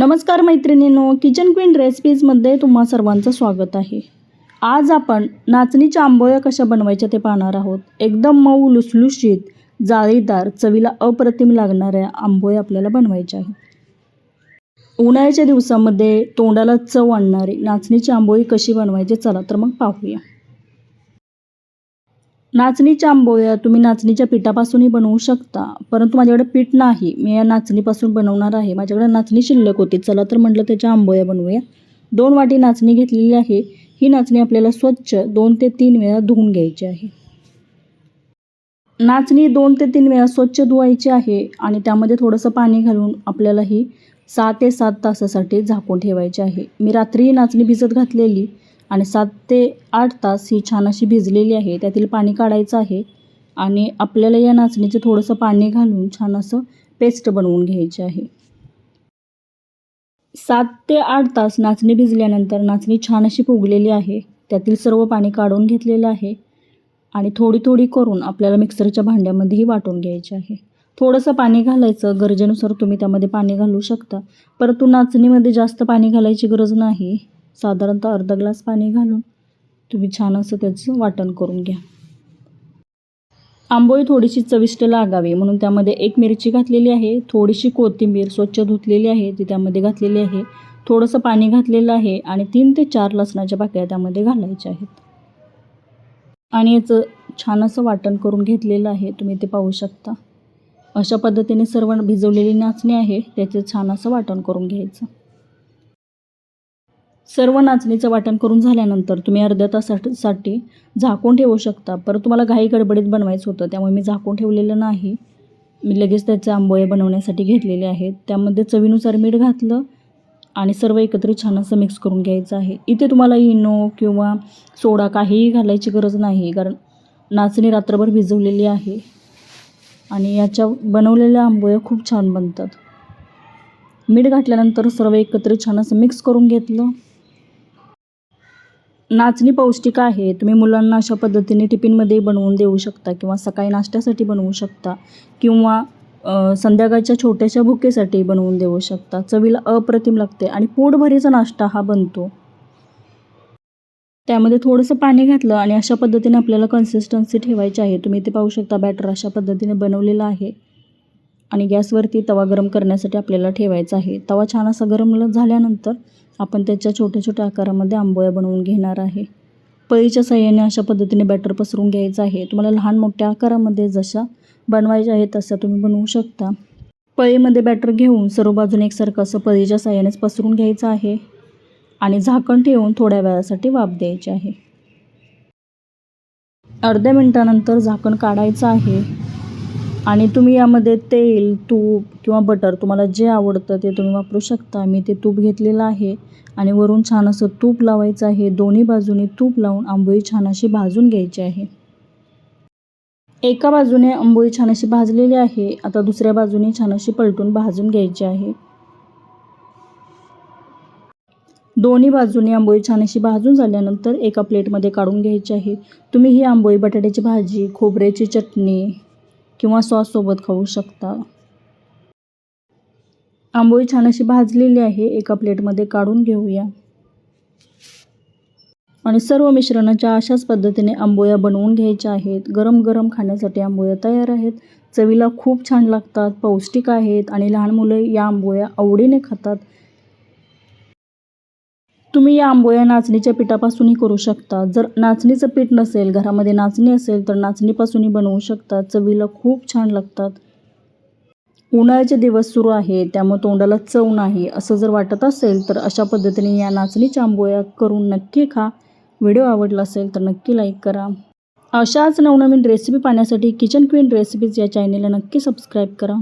नमस्कार मैत्रिणींनो kitchen queen रेसिपीजमध्ये तुम्हा सर्वांचं स्वागत आहे. आज आपण नाचणीच्या आंबोळ्या कशा बनवायच्या ते पाहणार आहोत. एकदम मऊ लुसलुशीत जाळीदार चवीला अप्रतिम लागणाऱ्या आंबोळ्या आपल्याला बनवायच्या आहेत. उन्हाळ्याच्या दिवसामध्ये तोंडाला चव आणणारी नाचणीची आंबोळी कशी बनवायची चला तर मग पाहूया. नाचणीच्या आंबोळ्या तुम्ही नाचणीच्या पिठापासूनही बनवू शकता. परंतु माझ्याकडे पीठ नाही. मी या नाचणीपासून बनवणार आहे. माझ्याकडे नाचणी शिल्लक होती. चला तर म्हटलं त्याच्या आंबोळ्या बनवूया. दोन वाटी नाचणी घेतलेली आहे. ही नाचणी आपल्याला स्वच्छ दोन ते तीन वेळा धुवून घ्यायची आहे. नाचणी दोन ते तीन वेळा स्वच्छ धुवायची आहे आणि त्यामध्ये थोडंसं पाणी घालून आपल्याला ही सहा ते सात तासासाठी झाकून ठेवायची आहे. मी रात्री ही नाचणी भिजत घातलेली. आणि सात ते आठ तास ही छान अशी भिजलेली आहे. त्यातील पाणी काढायचं आहे आणि आपल्याला या नाचणीचं थोडंसं पाणी घालून छान असं पेस्ट बनवून घ्यायची आहे. सात ते आठ तास नाचणी भिजल्यानंतर नाचणी छान अशी फुगलेली आहे. त्यातील सर्व पाणी काढून घेतलेलं आहे आणि थोडी थोडी करून आपल्याला मिक्सरच्या भांड्यामध्येही वाटून घ्यायचे आहे. थोडंसं पाणी घालायचं. गरजेनुसार तुम्ही त्यामध्ये पाणी घालू शकता. परंतु नाचणीमध्ये जास्त पाणी घालायची गरज नाही. साधारणतः अर्धा ग्लास पाणी घालून तुम्ही छान असं त्याचं वाटण करून घ्या. आंबोळी थोडीशी चविष्ट लागावी म्हणून त्यामध्ये एक मिरची घातलेली आहे थोडीशी कोथिंबीर स्वच्छ धुतलेली आहे ती त्यामध्ये घातलेली आहे थोडंसं पाणी घातलेलं आहे आणि तीन ते चार लसणाच्या पाकळ्या त्यामध्ये घालायच्या आहेत. आणि याचं छान असं वाटण करून घेतलेलं आहे तुम्ही ते पाहू शकता. अशा पद्धतीने सर्व भिजवलेली नाचणी आहे त्याचे छान असं वाटण करून घ्यायचं. सर्व नाचणीचं वाटण करून झाल्यानंतर तुम्ही अर्ध्या तासासाठी झाकून ठेवू शकता. परत तुम्हाला घाई गडबडीत बनवायचं होतं त्यामुळे मी झाकून ठेवलेलं नाही. मी लगेच त्याचे आंबोळे बनवण्यासाठी घेतलेले आहेत. त्यामध्ये चवीनुसार मीठ घातलं आणि सर्व एकत्र छान असं मिक्स करून घ्यायचं आहे. इथे तुम्हाला इनो किंवा सोडा काहीही घालायची गरज नाही कारण नाचणी रात्रभर भिजवलेली आहे आणि याच्या बनवलेल्या आंबोळ्या खूप छान बनतात. मीठ घातल्यानंतर सर्व एकत्र छान असं मिक्स करून घेतलं. नाचणी पौष्टिक आहे. तुम्ही मुलांना अशा पद्धतीने टिफिनमध्ये बनवून देऊ शकता किंवा सकाळी नाश्त्यासाठी बनवू शकता किंवा संध्याकाळच्या छोट्याशा भुकेसाठी बनवून देऊ शकता. चवीला अप्रतिम लागते आणि पोटभरीचा नाश्ता हा बनतो. त्यामध्ये थोडंसं पाणी घातलं आणि अशा पद्धतीने आपल्याला कन्सिस्टन्सी ठेवायची आहे. तुम्ही ते पाहू शकता बॅटर अशा पद्धतीने बनवलेलं आहे. आणि गॅसवरती तवा गरम करण्यासाठी आपल्याला ठेवायचा आहे. तवा छान असा गरम झाल्यानंतर आपण त्याच्या छोट्या छोट्या आकारामध्ये आंबोळ्या बनवून घेणार आहे. पळीच्या साह्याने अशा पद्धतीने बॅटर पसरून घ्यायचं आहे. तुम्हाला लहान मोठ्या आकारामध्ये जशा बनवायच्या आहेत तशा तुम्ही बनवू शकता. पळीमध्ये बॅटर घेऊन सर्व बाजूने एकसारखं असं पळीच्या साह्यानेच पसरून घ्यायचं आहे आणि झाकण ठेवून थोड्या वेळासाठी वाफ द्यायची आहे. अर्ध्या मिनटानंतर झाकण काढायचं आहे. आणि तुम्ही यामध्ये तेल तूप किंवा बटर तुम्हाला जे आवडतं ते तुम्ही वापरू शकता. मी ते तूप घेतलेलं आहे आणि वरून छान असं तूप लावायचं आहे. दोन्ही बाजूने तूप लावून आंबोळी छान अशी भाजून घ्यायची आहे. एका बाजूने आंबोळी छान अशी भाजलेली आहे. आता दुसऱ्या बाजूने छान अशी पलटून भाजून घ्यायची आहे. दोन्ही बाजूने आंबोळी छान अशी भाजून झाल्यानंतर एका प्लेटमध्ये काढून घ्यायची आहे. तुम्ही ही आंबोळी बटाट्याची भाजी खोबऱ्याची चटणी किंवा सॉससोबत खाऊ शकता. आंबोळी छान अशी भाजलेली आहे. एका प्लेटमध्ये काढून घेऊया. आणि सर्व मिश्रणाच्या अशाच पद्धतीने आंबोळ्या बनवून घ्यायच्या आहेत. गरम गरम खाण्यासाठी आंबोळ्या तयार आहेत. चवीला खूप छान लागतात पौष्टिक आहेत आणि लहान मुलं या आंबोळ्या आवडीने खातात. तुम्ही या आंबोळ्या नाचणीच्या पिठापासूनही करू शकता. जर नाचणीचं पीठ नसेल घरामध्ये नाचणी असेल तर नाचणीपासूनही बनवू शकता. चवीला खूप छान लागतात. उन्हाळ्याचे दिवस सुरू आहे त्यामुळे तोंडाला चव नाही. असं जर वाटत असेल तर अशा पद्धतीने या नाचणीच्या आंबोळ्या करून नक्की खा. व्हिडिओ आवडला असेल तर नक्की लाईक करा. अशाच नवनवीन रेसिपी पाहण्यासाठी किचन क्वीन रेसिपीज या चॅनेलला नक्की सबस्क्राईब करा.